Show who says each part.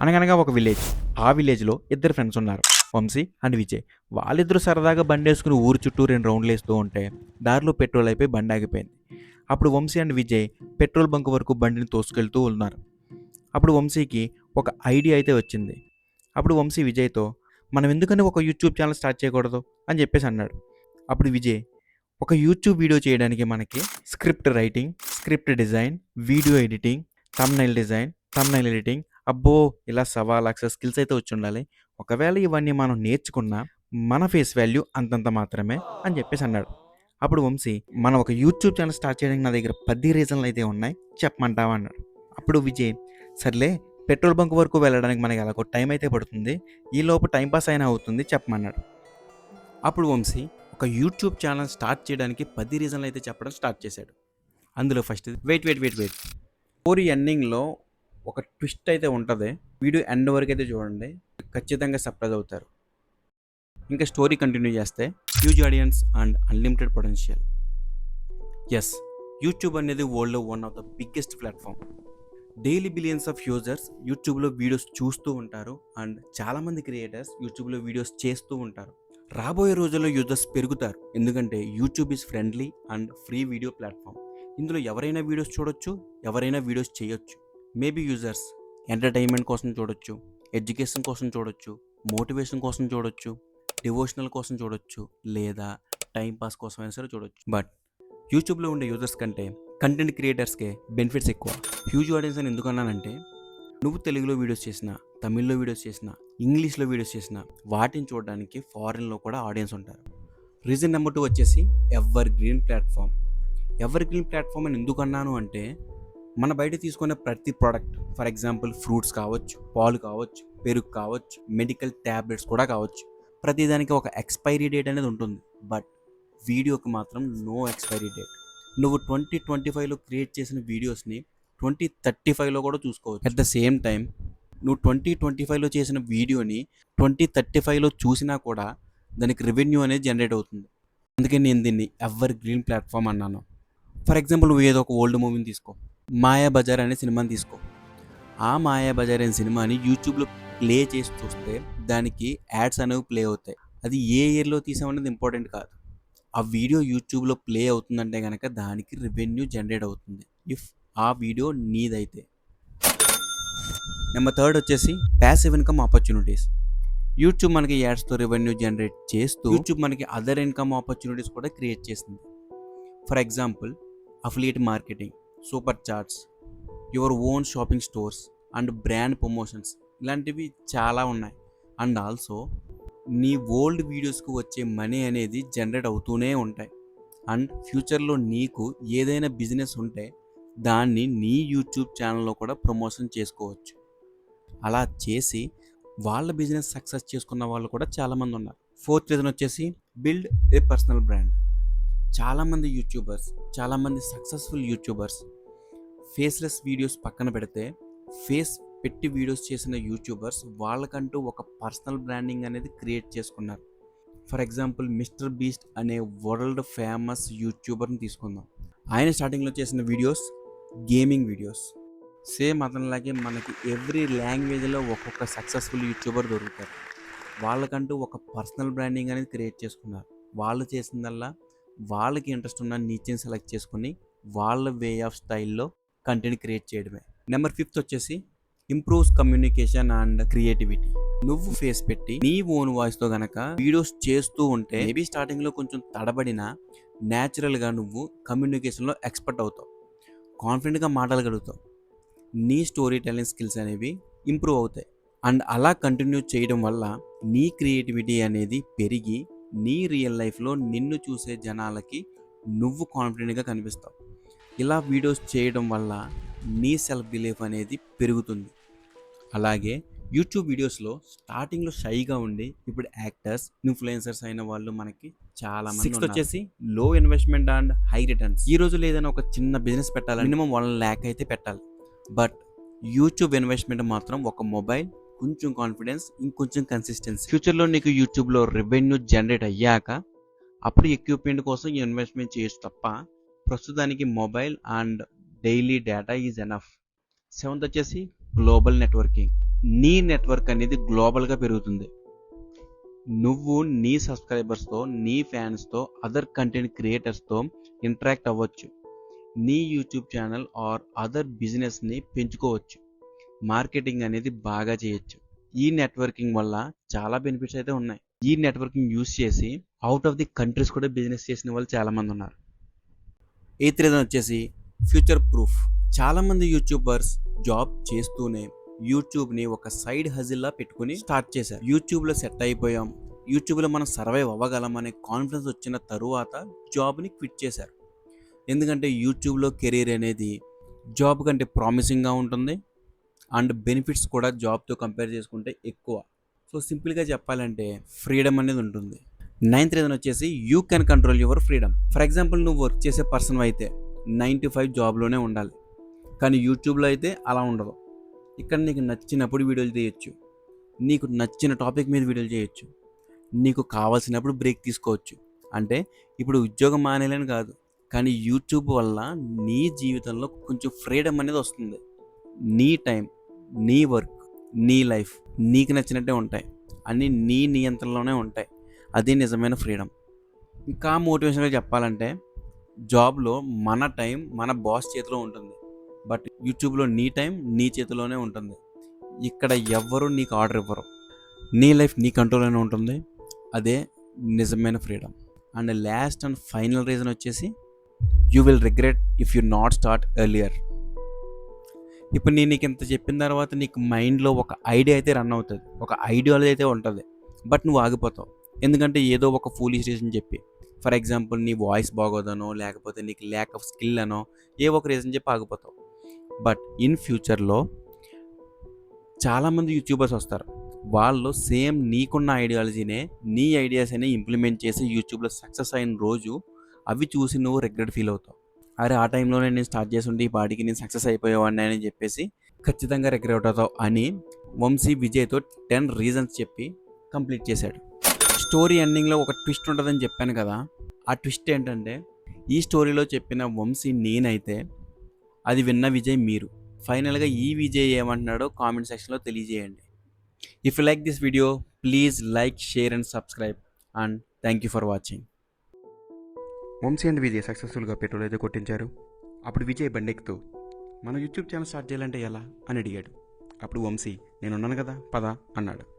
Speaker 1: అనగనగా ఒక విలేజ్. ఆ విలేజ్లో ఇద్దరు ఫ్రెండ్స్ ఉన్నారు. వంశీ అండ్ విజయ్. వాళ్ళిద్దరూ సరదాగా బండి వేసుకుని ఊరు చుట్టూ రెండు రౌండ్లు వేస్తూ ఉంటే దారిలో పెట్రోల్ అయిపోయి బండి ఆగిపోయింది. అప్పుడు Vamsi and Vijay petrol bunk వరకు బండిని తోసుకెళ్తూ ఉన్నారు. అప్పుడు వంశీకి ఒక ఐడియా అయితే వచ్చింది. అప్పుడు వంశీ విజయ్తో మనం ఎందుకని ఒక యూట్యూబ్ ఛానల్ స్టార్ట్ చేయకూడదు? అని చెప్పేసి అన్నాడు. అప్పుడు విజయ్ ఒక యూట్యూబ్ వీడియో చేయడానికి మనకి script writing script design video editing thumbnail design thumbnail editing అబ్బో! ఇలా సవా లక్ష స్కిల్స్ అయితే వచ్చి ఉండాలి ఒకవేళ ఇవన్నీ మనం నేర్చుకున్నా మన ఫేస్ వాల్యూ అంతంత మాత్రమే అని చెప్పేసి అన్నాడు. అప్పుడు వంశీ మనం ఒక యూట్యూబ్ ఛానల్ స్టార్ట్ చేయడానికి నా దగ్గర పది రీజన్లు అయితే ఉన్నాయి చెప్పమంటావా? అన్నాడు. అప్పుడు విజయ్ సర్లే పెట్రోల్ బంక్ వరకు వెళ్ళడానికి మనకి ఎలాగో టైం అయితే పడుతుంది ఈ లోపు టైం పాస్ అయినా అవుతుంది చెప్పమన్నాడు. అప్పుడు వంశీ ఒక యూట్యూబ్ ఛానల్ స్టార్ట్ చేయడానికి పది రీజన్లు అయితే చెప్పడం స్టార్ట్ చేశాడు. అందులో first wait wait wait wait. Story ఎండింగ్లో ఒక ట్విస్ట్ అయితే ఉంటుంది. వీడియో ఎండ్ వరకు అయితే చూడండి. ఖచ్చితంగా సర్ప్రైజ్ అవుతారు. ఇంకా స్టోరీ కంటిన్యూ చేస్తే huge audience and unlimited potential. Yes YouTube అనేది వరల్డ్లో one of the biggest platform daily billions of users యూట్యూబ్లో వీడియోస్ చూస్తూ ఉంటారు. అండ్ చాలామంది క్రియేటర్స్ యూట్యూబ్లో వీడియోస్ చేస్తూ ఉంటారు. రాబోయే రోజుల్లో యూజర్స్ పెరుగుతారు. ఎందుకంటే YouTube is friendly and free video platform ఇందులో ఎవరైనా వీడియోస్ చూడొచ్చు ఎవరైనా వీడియోస్ చేయొచ్చు. మేబీ యూజర్స్ ఎంటర్టైన్మెంట్ కోసం చూడొచ్చు ఎడ్యుకేషన్ కోసం చూడొచ్చు మోటివేషన్ కోసం చూడొచ్చు డివోషనల్ కోసం చూడొచ్చు లేదా టైంపాస్ కోసం అయినా సరే చూడొచ్చు. బట్ యూట్యూబ్లో ఉండే యూజర్స్ కంటే కంటెంట్ క్రియేటర్స్కే బెనిఫిట్స్ ఎక్కువ. హ్యూజ్ ఆడియన్స్ అని ఎందుకన్నానంటే నువ్వు తెలుగులో వీడియోస్ చేసినా తమిళ్ళో వీడియోస్ చేసినా ఇంగ్లీష్లో వీడియోస్ చేసినా వాటిని చూడడానికి ఫారిన్లో కూడా ఆడియన్స్ ఉంటారు. రీజన్ నెంబర్ టూ వచ్చేసి evergreen platform. Evergreen platform అని ఎందుకు అన్నాను అంటే మన బయట తీసుకునే ప్రతి ప్రోడక్ట్ ఫర్ ఎగ్జాంపుల్ ఫ్రూట్స్ కావచ్చు పాలు కావచ్చు పెరుగు కావచ్చు మెడికల్ ట్యాబ్లెట్స్ కూడా కావచ్చు. ప్రతిదానికి ఒక ఎక్స్పైరీ డేట్ అనేది ఉంటుంది. బట్ వీడియోకి మాత్రం నో ఎక్స్పైరీ డేట్ నువ్వు ట్వంటీ ట్వంటీ ఫైవ్లో క్రియేట్ చేసిన వీడియోస్ని ట్వంటీ థర్టీ ఫైవ్లో కూడా చూసుకోవచ్చు. అట్ ద సేమ్ టైం నువ్వు ట్వంటీ ట్వంటీ ఫైవ్లో చేసిన వీడియోని ట్వంటీ థర్టీ ఫైవ్లో చూసినా కూడా దానికి రెవెన్యూ అనేది జనరేట్ అవుతుంది. అందుకే నేను దీన్ని ఎవర్ గ్రీన్ ప్లాట్ఫామ్ అన్నాను. ఫర్ ఎగ్జాంపుల్ నువ్వు ఏదో ఒక ఓల్డ్ మూవీని తీసుకో. మాయా బజార్ అనే సినిమాని తీసుకో. ఆ మాయా బజార్ అనే సినిమాని యూట్యూబ్లో ప్లే చేసి చూస్తే దానికి యాడ్స్ అనేవి ప్లే అవుతాయి. అది ఏ ఇయర్లో తీసామనేది ఇంపార్టెంట్ కాదు. ఆ వీడియో యూట్యూబ్లో ప్లే అవుతుందంటే కనుక దానికి రెవెన్యూ జనరేట్ అవుతుంది. ఇఫ్ ఆ వీడియో నీదైతే. నెంబర్ థర్డ్ వచ్చేసి ప్యాసివ్ ఇన్కమ్ ఆపర్చునిటీస్. యూట్యూబ్ మనకి యాడ్స్తో రెవెన్యూ జనరేట్ చేస్తూ యూట్యూబ్ మనకి అదర్ ఇన్కమ్ ఆపర్చునిటీస్ కూడా క్రియేట్ చేసింది for example affiliate marketing. Super charts your own shopping stores and brand promotions ఇలాంటివి చాలా ఉన్నాయి. అండ్ ఆల్సో నీ ఓల్డ్ వీడియోస్కు వచ్చే మనీ అనేది జనరేట్ అవుతూనే ఉంటాయి. అండ్ ఫ్యూచర్లో నీకు ఏదైనా బిజినెస్ ఉంటే దాన్ని నీ యూట్యూబ్ ఛానల్లో కూడా ప్రమోషన్ చేసుకోవచ్చు. అలా చేసి వాళ్ళ బిజినెస్ సక్సెస్ చేసుకున్న వాళ్ళు కూడా చాలామంది ఉన్నారు. ఫోర్త్ రీజన్ వచ్చేసి బిల్డ్ ఏ పర్సనల్ బ్రాండ్. చాలామంది యూట్యూబర్స్ చాలామంది సక్సెస్ఫుల్ యూట్యూబర్స్ ఫేస్లెస్ వీడియోస్ పక్కన పెడితే ఫేస్ పెట్టి వీడియోస్ చేసిన యూట్యూబర్స్ వాళ్ళకంటూ ఒక పర్సనల్ బ్రాండింగ్ అనేది క్రియేట్ చేసుకున్నారు. ఫర్ ఎగ్జాంపుల్ మిస్టర్ బీస్ట్ అనే వరల్డ్ ఫేమస్ యూట్యూబర్ని తీసుకుందాం. ఆయన స్టార్టింగ్లో చేసిన వీడియోస్ గేమింగ్ వీడియోస్ సేమ్ అతనిలాగే మనకి ఎవ్రీ లాంగ్వేజ్లో ఒక్కొక్క సక్సెస్ఫుల్ యూట్యూబర్ దొరుకుతారు. వాళ్ళకంటూ ఒక పర్సనల్ బ్రాండింగ్ అనేది క్రియేట్ చేసుకున్నారు. వాళ్ళు చేసిందల్లా వాళ్ళకి ఇంట్రెస్ట్ ఉన్న నీచెని సెలెక్ట్ చేసుకుని వాళ్ళ వే ఆఫ్ స్టైల్లో కంటెంట్ క్రియేట్ చేయడమే. నెంబర్ ఫిఫ్త్ వచ్చేసి ఇంప్రూవ్స్ కమ్యూనికేషన్ అండ్ క్రియేటివిటీ నువ్వు ఫేస్ పెట్టి నీ ఓన్ వాయిస్తో గనక వీడియోస్ చేస్తూ ఉంటే మేబీ స్టార్టింగ్లో కొంచెం తడబడినా న్యాచురల్గా నువ్వు కమ్యూనికేషన్లో ఎక్స్పర్ట్ అవుతావు. కాన్ఫిడెంట్గా మాట్లాడగలుగుతావు. నీ స్టోరీ టెల్లింగ్ స్కిల్స్ అనేవి ఇంప్రూవ్ అవుతాయి. అండ్ అలా కంటిన్యూ చేయడం వల్ల నీ క్రియేటివిటీ అనేది పెరిగి నీ రియల్ లైఫ్లో నిన్ను చూసే జనాలకి నువ్వు కాన్ఫిడెంట్గా కనిపిస్తావు. ఇలా వీడియోస్ చేయడం వల్ల నీ సెల్ఫ్ బిలీఫ్ అనేది పెరుగుతుంది. అలాగే యూట్యూబ్ వీడియోస్లో స్టార్టింగ్లో షైగా ఉండి ఇప్పుడు యాక్టర్స్ ఇన్ఫ్లుయెన్సర్స్ అయిన వాళ్ళు మనకి చాలా మంది
Speaker 2: Sixth
Speaker 1: వచ్చేసి లో ఇన్వెస్ట్మెంట్ అండ్ హై రిటర్న్స్. ఈ రోజుల్లో ఏదైనా ఒక చిన్న బిజినెస్ పెట్టాలి మినిమం వన్ ల్యాక్ అయితే పెట్టాలి. బట్ యూట్యూబ్ ఇన్వెస్ట్మెంట్ మాత్రం ఒక మొబైల్ కొంచెం కాన్ఫిడెన్స్ ఇంకొంచెం కన్సిస్టెన్సీ. ఫ్యూచర్లో నీకు యూట్యూబ్లో రెవెన్యూ జనరేట్ అయ్యాక అప్పుడు ఎక్విప్మెంట్ కోసం ఇన్వెస్ట్మెంట్ చేయొచ్చు తప్ప ప్రస్తుతానికి mobile and daily data is enough. Seventh వచ్చేసి గ్లోబల్ నెట్వర్కింగ్. నీ నెట్వర్క్ అనేది గ్లోబల్గా పెరుగుతుంది. నువ్వు నీ సబ్స్క్రైబర్స్తో నీ ఫ్యాన్స్తో అదర్ కంటెంట్ క్రియేటర్స్తో ఇంటరాక్ట్ అవ్వచ్చు. నీ యూట్యూబ్ ఛానల్ ఆర్ అదర్ బిజినెస్ని పెంచుకోవచ్చు. మార్కెటింగ్ అనేది బాగా చేయొచ్చు. ఈ నెట్వర్కింగ్ వల్ల చాలా బెనిఫిట్స్ అయితే ఉన్నాయి. ఈ నెట్వర్కింగ్ యూస్ చేసి అవుట్ ఆఫ్ ది కంట్రీస్ కూడా బిజినెస్ చేసిన వాళ్ళు చాలామంది ఉన్నారు. ఎయిత్ రీజన్ వచ్చేసి ఫ్యూచర్ ప్రూఫ్ చాలామంది యూట్యూబర్స్ జాబ్ చేస్తూనే యూట్యూబ్ని ఒక సైడ్ హజిల్లా పెట్టుకుని స్టార్ట్ చేశారు. యూట్యూబ్లో సెట్ అయిపోయాం. యూట్యూబ్లో మనం సర్వైవ్ అవ్వగలం అనే కాన్ఫిడెన్స్ వచ్చిన తరువాత జాబ్ని క్విట్ చేశారు. ఎందుకంటే యూట్యూబ్లో కెరీర్ అనేది జాబ్ కంటే ప్రామిసింగ్గా ఉంటుంది. అండ్ బెనిఫిట్స్ కూడా జాబ్తో కంపేర్ చేసుకుంటే ఎక్కువ. సో సింపుల్గా చెప్పాలంటే ఫ్రీడమ్ అనేది ఉంటుంది. నైన్త్ రీజన్ వచ్చేసి you can control your freedom. For example నువ్వు వర్క్ చేసే పర్సన్ అయితే నైన్ టు ఫైవ్ జాబ్లోనే ఉండాలి. కానీ యూట్యూబ్లో అయితే అలా ఉండదు. ఇక్కడ నీకు నచ్చినప్పుడు వీడియోలు చేయొచ్చు. నీకు నచ్చిన టాపిక్ మీద వీడియోలు చేయొచ్చు. నీకు కావాల్సినప్పుడు బ్రేక్ తీసుకోవచ్చు. అంటే ఇప్పుడు ఉద్యోగం మానేలేని కాదు. కానీ యూట్యూబ్ వల్ల నీ జీవితంలో కొంచెం ఫ్రీడమ్ అనేది వస్తుంది. నీ టైం నీ వర్క్ నీ లైఫ్ నీకు నచ్చినట్టే ఉంటాయి. అన్నీ నీ నియంత్రణలోనే ఉంటాయి. అది నిజమైన ఫ్రీడమ్. ఇంకా మోటివేషన్గా చెప్పాలంటే జాబ్లో మన టైం మన బాస్ చేతిలో ఉంటుంది. బట్ యూట్యూబ్లో నీ టైం నీ చేతిలోనే ఉంటుంది. ఇక్కడ ఎవ్వరు నీకు ఆర్డర్ ఇవ్వరు. నీ లైఫ్ నీ కంట్రోల్లోనే ఉంటుంది. అదే నిజమైన freedom. And last and final reason వచ్చేసి you will regret if you not start earlier. ఇప్పుడు నేను నీకు ఇంత చెప్పిన తర్వాత నీకు మైండ్లో ఒక ఐడియా అయితే రన్ అవుతుంది. ఒక ఐడియాలజీ అయితే ఉంటుంది. బట్ నువ్వు ఆగిపోతావు. ఎందుకంటే ఏదో ఒక ఫూలిష్ రీజన్ చెప్పి. ఫర్ ఎగ్జాంపుల్ నీ వాయిస్ బాగోదనో లేకపోతే నీకు ల్యాక్ ఆఫ్ స్కిల్ అనో ఏ ఒక రీజన్ చెప్పి ఆగిపోతావు. బట్ ఇన్ ఫ్యూచర్లో చాలామంది యూట్యూబర్స్ వస్తారు. వాళ్ళు సేమ్ నీకున్న ఐడియాలజీనే నీ ఐడియాస్ అనే ఇంప్లిమెంట్ చేసి యూట్యూబ్లో సక్సెస్ అయిన రోజు అవి చూసి నువ్వు రిగ్రెట్ ఫీల్ అవుతావు. అరే ఆ టైంలోనే నేను స్టార్ట్ చేస్తుంటే ఈ పాటికి నేను సక్సెస్ అయిపోయేవాడిని అని చెప్పేసి ఖచ్చితంగా రిగ్రెట్ అవుతావు అని వంశీ విజయ్తో టెన్ రీజన్స్ చెప్పి కంప్లీట్ చేశాడు. స్టోరీ ఎండింగ్లో ఒక ట్విస్ట్ ఉంటుందని చెప్పాను కదా ఆ ట్విస్ట్ ఏంటంటే ఈ స్టోరీలో చెప్పిన వంశీ నేనైతే అది విన్న విజయ్ మీరు. ఫైనల్గా ఈ విజయ్ ఏమంటున్నాడో కామెంట్ సెక్షన్లో తెలియజేయండి. If you like this video please like share and subscribe and thank you for watching
Speaker 2: Vamshi and Vijay సక్సెస్ఫుల్గా పెట్రోల్ అయితే కొట్టించారు. అప్పుడు విజయ్ బండెక్కుతూ మన యూట్యూబ్ ఛానల్ స్టార్ట్ చేయాలంటే ఎలా? అని అడిగాడు. అప్పుడు వంశీ నేనున్నాను కదా పదా అన్నాడు.